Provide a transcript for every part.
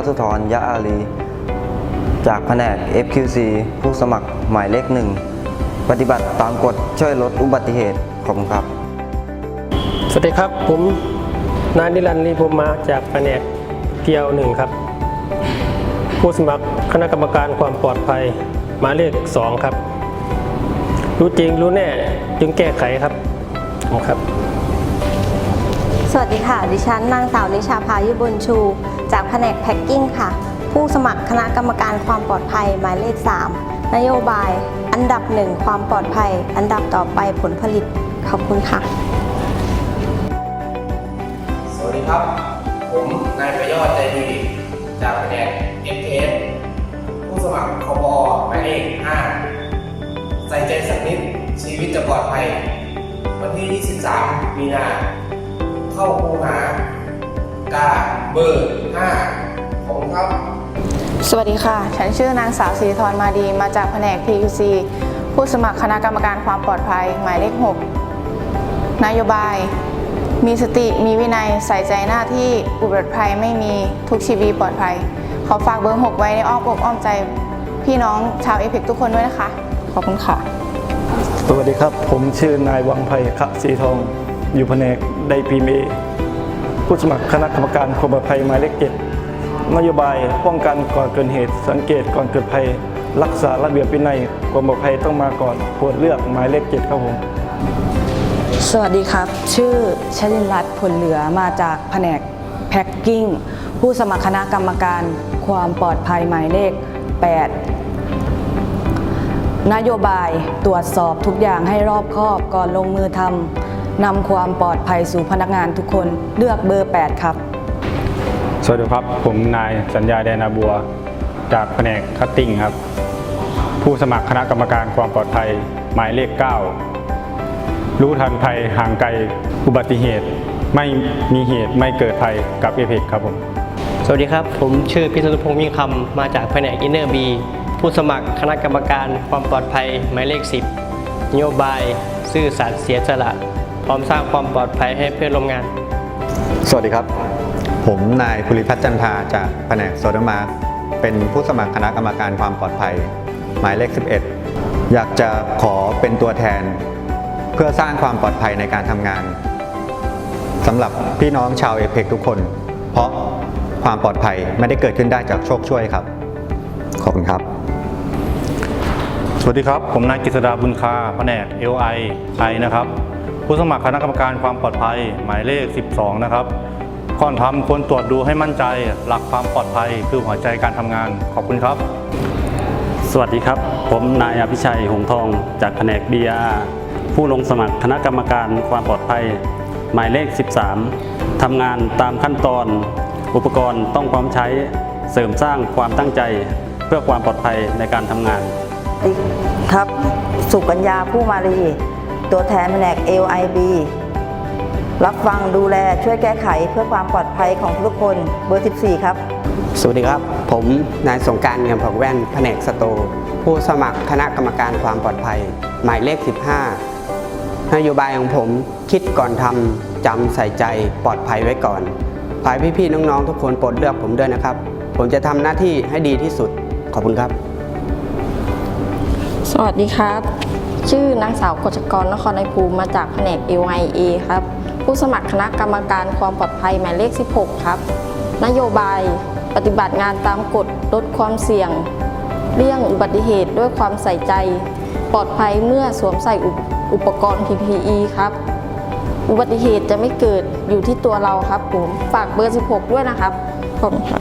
พัสุธรยะอารีจากแผนก FQC ผู้สมัครหมายเลขหนึ่ง ปฏิบัติตามกฎช่วยลดอุบัติเหตุ ขอบคุณครับ สวัสดีครับ ผมนายนิรันดร์ลีพรมมาจากแผนกเพียวหนึ่งครับ ผู้สมัครคณะกรรมการความปลอดภัยหมายเลขสองครับ รู้จริงรู้แน่จึงแก้ไขครับขอบคุณครับสวัสดีค่ะ ดิฉันนางสาวนิชาพายุบุญชู จากแผนกแพ็กกิ้งค่ะ ผู้สมัครคณะกรรมการความปลอดภัยหมายเลข 3 นโยบาย อันดับหนึ่งความปลอดภัย อันดับต่อไปผลผลิต ขอบคุณค่ะ สวัสดีครับ ผมนายประยอดใจดีจากแผนก FKS ผู้สมัครคบหมายเลข 5 ใส่ใจสักนิดชีวิตจะปลอดภัย วันที่ 23 มีนา เข้าคูหากา เบอร์ 5 ของครับ สวัสดีค่ะ ฉันชื่อนางสาวศรีธรมาดี มาจากแผนก PQC ผู้สมัครคณะกรรมการความปลอดภัย หมายเลข 6 นโยบาย มีสติมีวินัยใส่ใจหน้าที่อุบัติภัยไม่มีทุกชีวิตปลอดภัย ขอฝากเบอร์ 6 ไว้ในอ้อมอกอ้อมใจ พี่น้องชาวเอพิกทุกคนด้วยนะคะ ขอบคุณค่ะ สวัสดีครับ ผมชื่อนายวังไพขะสีทอง อยู่แผนกไดพีเม ผู้สมัครคณะกรรมการความปลอดภัยหมายเลขเจ็ดนโยบายป้องกันก่อนเกิดเหตุ สังเกตก่อนเกิดภัย รักษาระเบียบวินัยความปลอดภัยต้องมาก่อนโปรดเลือกหมายเลขเจ็ดครับผมสวัสดีครับ ชื่อชลินรัตน์ผลเหลือมาจากแผนกแพ็กกิ้งผู้สมัครคณะกรรมการความปลอดภัยหมายเลข 8 นโยบายตรวจสอบทุกอย่างให้รอบคอบก่อนลงมือทำ นำความปลอดภัยสู่พนักงานทุกคนเลือกเบอร์ 8 ครับ สวัสดีครับ ผมนายสัญญาแดนาบัว จากแผนกคัตติ้งครับ ผู้สมัครคณะกรรมการความปลอดภัยหมายเลข 9 รู้ทันภัยห่างไกลอุบัติเหตุ ไม่มีเหตุไม่เกิดภัยกับเอเพกครับผม สวัสดีครับ ผมชื่อพิษณุพงษ์มิ่งคำมาจากแผนกอินเนอร์บีผู้สมัครคณะกรรมการความปลอดภัยหมายเลข 10 นโยบาย ซื่อสัตย์เสียสละ พร้อมสร้างความปลอดภัยให้เพื่อนร่วมงาน สวัสดีครับ ผมนายภูริพัฒน์จันทาจากแผนกโซดามาร์เป็นผู้สมัครคณะกรรมการความปลอดภัย หมายเลข 11 อยากจะขอเป็นตัวแทน เพื่อสร้างความปลอดภัยในการทำงานสำหรับพี่น้องชาวเอเพกทุกคน เพราะความปลอดภัยไม่ได้เกิดขึ้นได้จากโชคช่วยครับ ขอบคุณครับ สวัสดีครับ ผมนายกฤษดาบุญคาแผนก LI I นะครับ ผู้สมัครคณะกรรมการความปลอดภัย หมายเลข 12 นะครับก่อนทำควรตรวจดูให้มั่นใจ หลักความปลอดภัยคือหัวใจการทำงาน ขอบคุณครับ สวัสดีครับ ผมนายอภิชัยหงทอง จากแผนก BR ผู้ลงสมัครคณะกรรมการความปลอดภัย หมายเลข 13 ทำงานตามขั้นตอน อุปกรณ์ต้องพร้อมใช้เสริมสร้างความตั้งใจเพื่อความปลอดภัยในการทำงาน ครับ สุกัญญาผู้มาลี ตัวแทนแผนก LIB รับฟังดูแลช่วยแก้ไขเพื่อความปลอดภัยของทุกคนเบอร์ 14 ครับ สวัสดีครับ ผมนายสงกรารเงินผักแว่นแผนกสโตร์ผู้สมัครคณะกรรมการความปลอดภัย หมายเลข 15 นโยบายของผมคิดก่อนทำจำใส่ใจปลอดภัยไว้ก่อนขอให้พี่ๆน้องๆทุกคนโปรดเลือกผมด้วยนะครับ ผมจะทำหน้าที่ให้ดีที่สุดขอบคุณครับ สวัสดีครับ ชื่อนางสาวกฤษกรนครในภูมิมาจากแผนก LIA ครับ ผู้สมัครคณะกรรมการความปลอดภัยหมายเลข 16 ครับ นโยบาย ปฏิบัติงานตามกฎลดความเสี่ยง เลี่ยงอุบัติเหตุด้วยความใส่ใจ ปลอดภัยเมื่อสวมใส่อุปอุปกรณ์ PPE ครับ อุบัติเหตุจะไม่เกิดอยู่ที่ตัวเราครับผมฝากเบอร์ 16 ด้วยนะครับขอบคุณ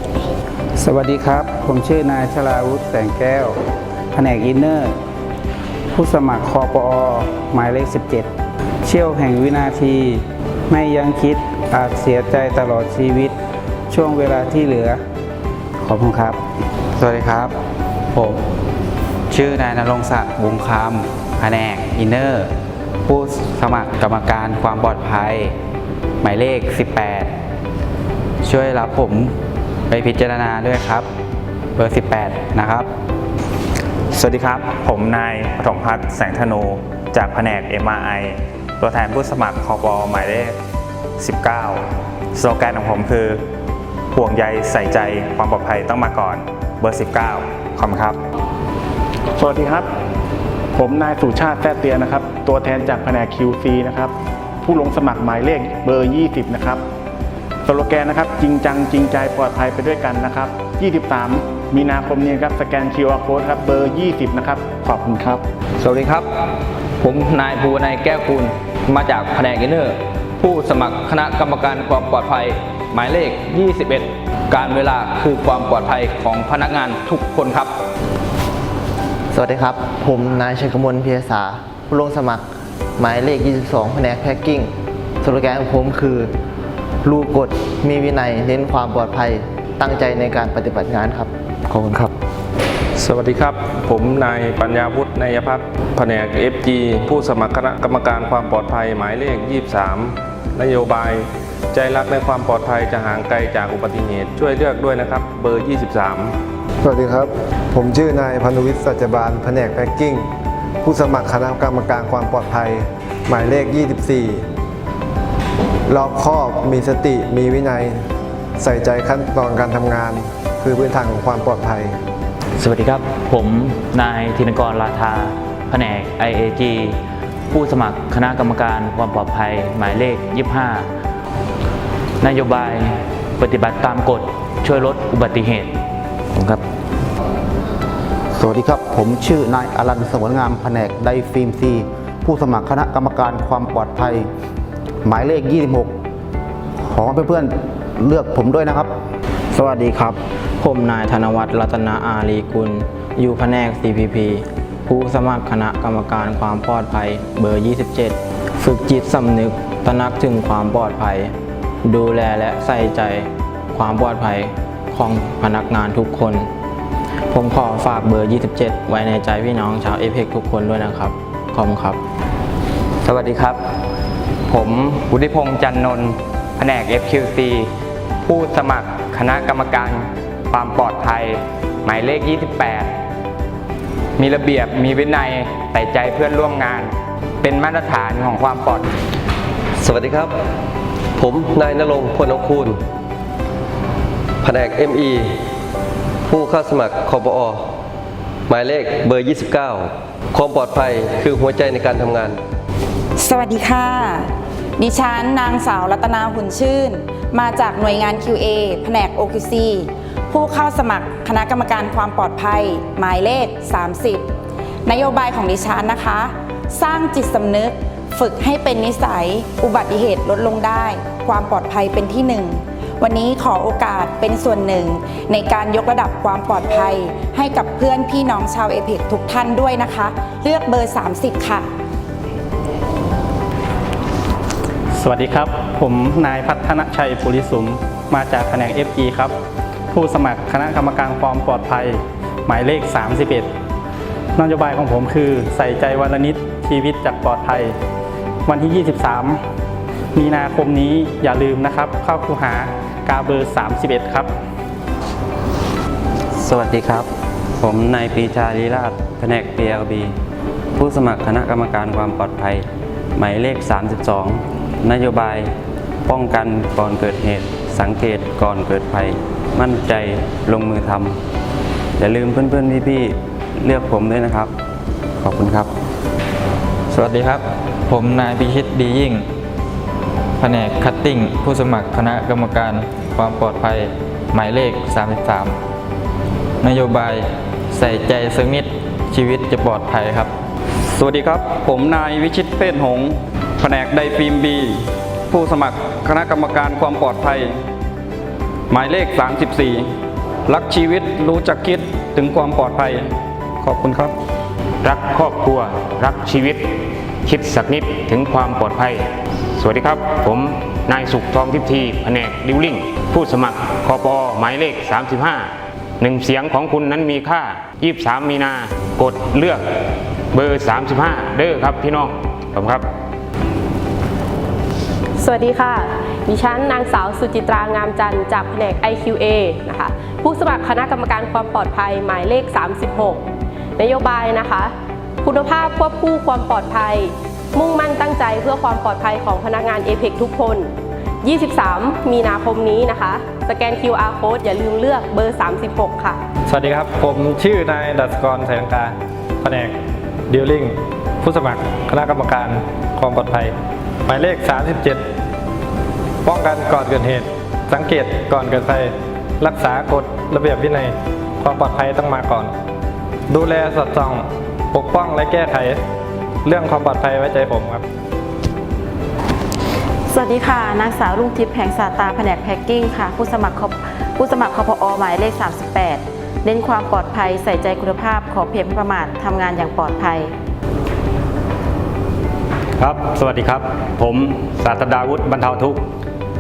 สวัสดีครับ ผมชื่อนายชลาวุฒิแสงแก้ว แผนกอินเนอร์ ผู้สมัครคอปอหมายเลข 17 เชี่ยวแห่งวินาที ไม่ยังคิดอาจเสียใจตลอดชีวิต ช่วงเวลาที่เหลือ ขอบคุณครับ สวัสดีครับ ผม ชื่อนายนรงศักดิ์บุงคำแผนกอินเนอร์ ผู้สมัครกรรมการความปลอดภัย หมายเลข 18 ช่วยรับผมไปพิจารณาด้วยครับ เบอร์ 18 นะครับ สวัสดีครับ ผมนายปฐมพัฒน์แสงธนู จากแผนก MRI ตัวแทนผู้สมัครคอปอหมายเลข 19 สโลแกนของผมคือ ห่วงใยใส่ใจความปลอดภัยต้องมาก่อน เบอร์ 19 ขอบคุณครับ สวัสดีครับ ผมนายสุชาติแท้เตียนะครับ ตัวแทนจากแผนก QC นะครับ ผู้ลงสมัครหมายเลขเบอร์ 20 นะครับ สโลแกนนะครับ จริงจังจริงใจปลอดภัยไปด้วยกันนะครับ 23 มีนาคมนี้ครับสแกน QR Code ครับเบอร์ 20 นะครับ ขอบคุณครับ สวัสดีครับ ผมนายภูวนายแก้วคุณมาจากแผนกอินเนอร์ผู้สมัครคณะกรรมการความปลอดภัย หมายเลข 21 การเวลาคือความปลอดภัยของพนักงานทุกคนครับ สวัสดีครับ ผมนายชัยกมลเพียสาผู้ลงสมัครหมายเลข 22 แผนกแพ็กกิ้งสโลแกนของผมคือรู้กฎมีวินัยเน้นความปลอดภัยตั้งใจในการปฏิบัติงานครับ ขอบคุณครับ สวัสดีครับ ผมนายปัญญาวุฒินายพัฒน์แผนก FG ผู้สมัครคณะกรรมการความปลอดภัยหมายเลข 23 นโยบาย ใจรักในความปลอดภัยจะห่างไกลจากอุบัติเหตุช่วยเลือกด้วยนะครับ เบอร์ 23สวัสดีครับ ผมชื่อนายพันธวิทย์สัจจบาลแผนกแพ็กกิ้ง ผู้สมัครคณะกรรมการความปลอดภัย หมายเลข 24 รอบคอบ มีสติ มีวินัย ใส่ใจขั้นตอนการทำงาน คือพื้นฐานของความปลอดภัย สวัสดีครับ ผมนายธินกรลาธาแผนก IAG ผู้สมัครคณะกรรมการความปลอดภัยหมายเลข 25 นโยบายปฏิบัติตามกฎช่วยลดอุบัติเหตุผมครับสวัสดีครับ ผมชื่อนายอรันสงวนงามแผนกไดฟิล์มซีผู้สมัครคณะกรรมการความปลอดภัย หมายเลข 26 ขอให้เพื่อนๆเลือกผมด้วยนะครับ สวัสดีครับ ผมนายธนวัฒน์รัตนาอารีกุล อยู่แผนก CPP ผู้สมัครคณะกรรมการความปลอดภัยเบอร์ 27 ฝึกจิตสำนึกตระหนักถึงความปลอดภัย ดูแลและใส่ใจความปลอดภัยของพนักงานทุกคน ผมขอฝากเบอร์ 27 ไว้ในใจพี่น้องชาวเอเพกทุกคนด้วยนะครับ ขอบคุณครับ สวัสดีครับ ผมวุฒิพงษ์จันนนท์แผนก FQC ผู้สมัครคณะกรรมการ ความปลอดภัย หมายเลข 28 มีระเบียบมีวินัยใส่ใจเพื่อนร่วมงาน เป็นมาตรฐานของความปลอด สวัสดีครับ ผมนายนรงค์พลองคูลแผนก ME ผู้เข้าสมัครคอปอหมายเลขเบอร์ 29 ความปลอดภัยคือหัวใจในการทำงาน สวัสดีค่ะ ดิฉันนางสาวรัตนาหุ่นชื่น มาจากหน่วยงาน QA แผนก OQC ผู้เข้าสมัครคณะกรรมการความปลอดภัย หมายเลข 30 นโยบายของดิฉันนะคะ สร้างจิตสำนึก ฝึกให้เป็นนิสัย อุบัติเหตุลดลงได้ ความปลอดภัยเป็นที่หนึ่งวันนี้ขอโอกาสเป็นส่วนหนึ่ง ในการยกระดับความปลอดภัย ให้กับเพื่อนพี่น้องชาวเอเพกทุกท่านด้วยนะคะ เลือกเบอร์ 30 ค่ะ สวัสดีครับ ผมนายพัฒนชัยปุริสุม มาจากแผนก FE ครับ ผู้สมัครคณะกรรมการความปลอดภัย หมายเลข 31 นโยบายของผมคือใส่ใจวันละนิดชีวิตจากปลอดภัย วันที่ 23 มีนาคมนี้อย่าลืมนะครับ เข้าคูหากาเบอร์ 31 ครับ สวัสดีครับ ผมนายปีชาลีราชแผนก PLB ผู้สมัครคณะกรรมการความปลอดภัย หมายเลข 32 นโยบาย ป้องกันก่อนเกิดเหตุ สังเกตก่อนเกิดภัย มั่นใจลงมือทำอย่าลืมเพื่อนๆพี่ๆเลือกผมด้วยนะครับ ขอบคุณครับ สวัสดีครับ ผมนายพิชิตดียิ่ง แผนกคัตติ้งผู้สมัครคณะกรรมการความปลอดภัยหมายเลข 33 นโยบายใส่ใจสักนิดชีวิตจะปลอดภัยครับ สวัสดีครับ ผมนายวิชิตเพศหงส์แผนกไดฟิล์มบีผู้สมัครคณะกรรมการความปลอดภัย หมายเลข 34 รักชีวิตรู้จักคิดถึงความปลอดภัย ขอบคุณครับ รักครอบครัว รักชีวิต คิดสักนิดถึงความปลอดภัย สวัสดีครับ ผมนายสุขทองทิพทีแผนกดิวลิ่ง ผู้สมัครคอปอหมายเลข 35 หนึ่งเสียงของคุณนั้นมีค่า 23 มีนากดเลือกเบอร์ 35 เด้อครับพี่น้องขอบคุณครับ วัสดีค่ะ ดิฉันนางสาวสุจิตรางามจันทร์จากแผนก IQA นะคะ ผู้สมัครคณะกรรมการความปลอดภัยหมายเลข 36 นโยบายนะคะ คุณภาพควบคู่ความปลอดภัย มุ่งมั่นตั้งใจเพื่อความปลอดภัยของพนักงาน APEC ทุกคน 23 มีนาคมนี้นะคะ สแกน QR code อย่าลืมเลือกเบอร์ 36 ค่ะ สวัสดีครับ ผมชื่อนายดัชกรแสงกาแผนกดิวลิงผู้สมัครคณะกรรมการความปลอดภัย หมายเลข 37 ป้องกันก่อนเกิดเหตุ สังเกตก่อนเกิดภัย รักษากฎระเบียบวินัย ความปลอดภัยต้องมาก่อน ดูแลสอดส่อง ปกป้องและแก้ไข เรื่องความปลอดภัยไว้ใจผมครับ สวัสดีค่ะ นางสาวรุ่งทิพย์แผงสาตาแผนกแพ็กกิ้งค่ะ ผู้สมัครคผู้สมัครคพอหมายเลข 38 เน้นความปลอดภัยใส่ใจคุณภาพขอเพียงไม่ประมาททำงานอย่างปลอดภัยครับ สวัสดีครับ ผมศาสตราวุฒิบรรเทาทุกข์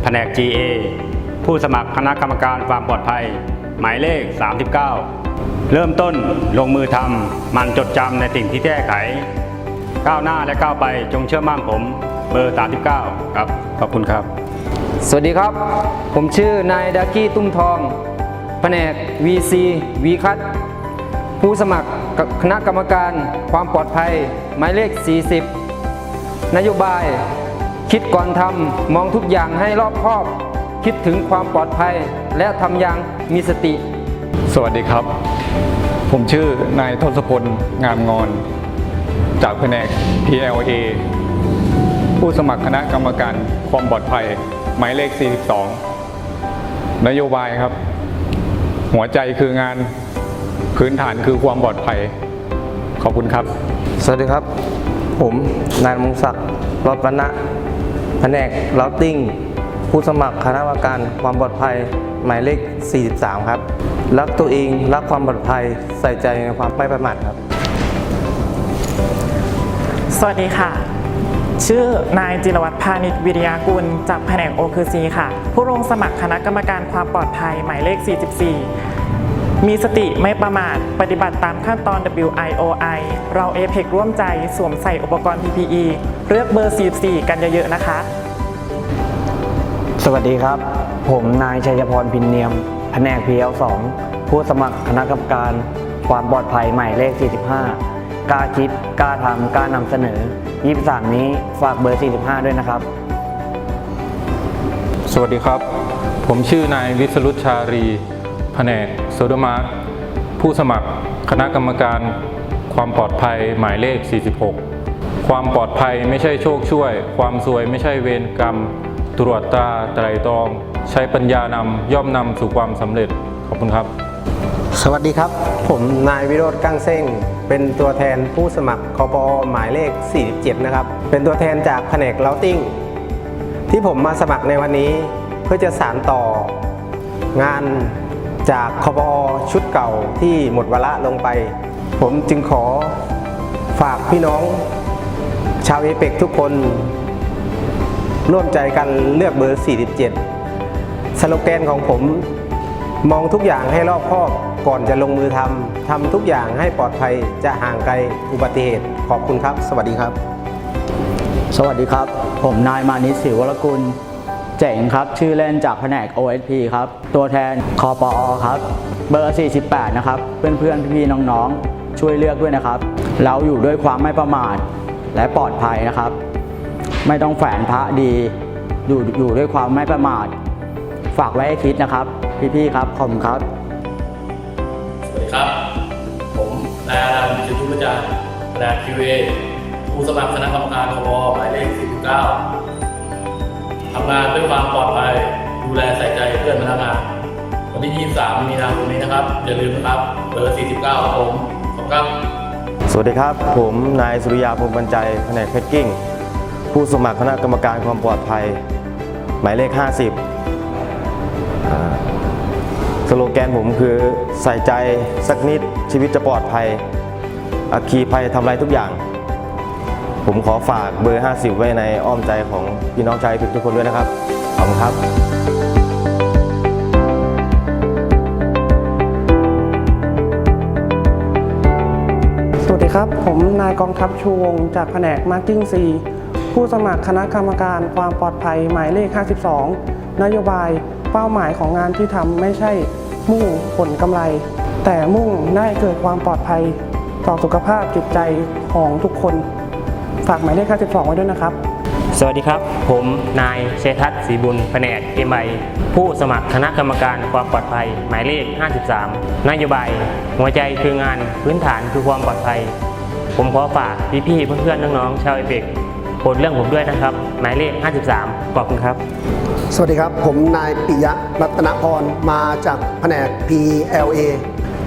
แผนก GA ผู้สมัครคณะกรรมการความปลอดภัย หมายเลข 39 เริ่มต้นลงมือทำมันจดจำในสิ่งที่แก้ไข ก้าวหน้าและก้าวไปจงเชื่อมั่นผมเบอร์ 39 ครับ ขอบคุณครับ สวัสดีครับ ผมชื่อนายดากี้ตุ้มทอง แผนก VC วีคัตผู้สมัครคณะกรรมการความปลอดภัย หมายเลข 40 นโยบาย คิดก่อนทำมองทุกอย่างให้รอบคอบ คิดถึงความปลอดภัย และทำอย่างมีสติ สวัสดีครับ ผมชื่อนายทศพลงามงอน จากแผนก PLA ผู้สมัครคณะกรรมการความปลอดภัย หมายเลข 42 นโยบายครับ หัวใจคืองานพื้นฐานคือความปลอดภัย ขอบคุณครับ สวัสดีครับ ผมนายมงศักดิ์รอดปณะ แผนกลาติ้งผู้สมัครคณะกรรมการความปลอดภัยหมายเลข 43 ครับ รักตัวเองรักความปลอดภัยใส่ใจในความไม่ประมาทครับ สวัสดีค่ะ ชื่อนายจิรวัตรพาณิชวิริยากุล จากแผนก OQC ค่ะ ผู้ลงสมัครคณะกรรมการความปลอดภัยหมายเลข 44 มีสติไม่ประมาท ปฏิบัติตามขั้นตอน WIOI เรา APEC ร่วมใจสวมใส่อุปกรณ์ PPE เลือกเบอร์ 44 กันเยอะๆนะคะ สวัสดีครับ ผมนายชัยพรพินเนียม แผนก PL2 ผู้สมัครคณะกรรมการความปลอดภัยหมายเลข 45 กล้าคิด กล้าทำ กล้านำเสนอ 23 นี้ฝากเบอร์ 45 ด้วยนะครับ สวัสดีครับ ผมชื่อนายวิสรุตชารีแผ นกโซดมาร์ผู้สมัครคณะกรรมการความปลอดภัยหมายเลข 46 ความปลอดภัยไม่ใช่โชคช่วย ความซวยไม่ใช่เวรกรรม ตรวจตาไตรตรอง ใช้ปัญญานำย่อมนำสู่ความสำเร็จ ขอบคุณครับ สวัสดีครับ ผมนายวิโรธกั้งเซ้ง เป็นตัวแทนผู้สมัครคอปอหมายเลข 47 นะครับ เป็นตัวแทนจากแผนกเลาติ้ง ที่ผมมาสมัครในวันนี้เพื่อจะสานต่องาน จากคอปอชุดเก่าที่หมดวาระลงไป ผมจึงขอฝากพี่น้อง ชาวเอเปกทุกคน ร่วมใจกันเลือกเบอร์ 47 สโลแกนของผม มองทุกอย่างให้รอบคอบก่อนจะลงมือทำทำทุกอย่างให้ปลอดภัยจะห่างไกลอุบัติเหตุ ขอบคุณครับ สวัสดีครับ สวัสดีครับ ผมนายมานิชศิวรกุล เจ๋งครับ ชื่อเล่นจากแผนก OSP ครับ ตัวแทนคอปอครับ เบอร์ 48 นะครับ เพื่อนๆ พี่ๆ น้องๆ ช่วยเลือกด้วยนะครับ เราอยู่ด้วยความไม่ประมาทและปลอดภัยนะครับ ไม่ต้องแฝนพระดี อยู่อยู่ด้วยความไม่ประมาท ฝากไว้ให้คิดนะครับ พี่ๆ ครับขอบครับ สวัสดีครับ ผมนายอารันจิตุประจารแผนก QA ผู้สมัครคณะกรรมการทบหมายเลข49 ทำงานด้วยความปลอดภัย ดูแลใส่ใจเพื่อนพนักงานวันที่ 23 มีนาคมนี้นะครับ อย่าลืมนะครับเบอร์ 49 ผมขอบคุณครับ สวัสดีครับ ผมนายสุริยาพงษ์บรรจัยแผนกแพ็กกิ้ง ผู้สมัครคณะกรรมการความปลอดภัย หมายเลข 50 สโลแกนผมคือใส่ใจสักนิดชีวิตจะปลอดภัยอัคคีภัยทำลายทุกอย่าง ผมขอฝากเบอร์ 50 ไว้ในอ้อมใจของพี่น้องชาวไทยทุกคนด้วยนะครับ ขอบคุณครับสวัสดีครับ ผมนายกองทัพชูวงจากแผนก Marketing C ผู้สมัครคณะกรรมการความปลอดภัยหมายเลข 52 นโยบายเป้าหมายของงานที่ทำไม่ใช่มุ่งผลกำไร แต่มุ่งได้เกิดความปลอดภัย ต่อสุขภาพจิตใจของทุกคน ฝากหมายเลข52ไว้ด้วยนะครับ สวัสดีครับ ผมนายเชยทัศน์ศรีบุญแผนกเอ็มไอผู้สมัครคณะกรรมการความปลอดภัย หมายเลข 53 นโยบาย หัวใจคืองานพื้นฐานคือความปลอดภัย ผมขอฝากพี่ๆเพื่อนๆน้องๆชาวเอเปกโปรดเรื่องผมด้วยนะครับ หมายเลข 53 ขอบคุณครับ สวัสดีครับ ผมนายปิยะรัตนพรมาจากแผนก PLA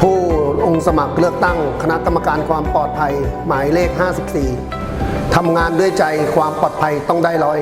ผู้ลงสมัครเลือกตั้งคณะกรรมการความปลอดภัย หมายเลข 54 ทำงานด้วยใจความปลอดภัยต้องได้ร้อย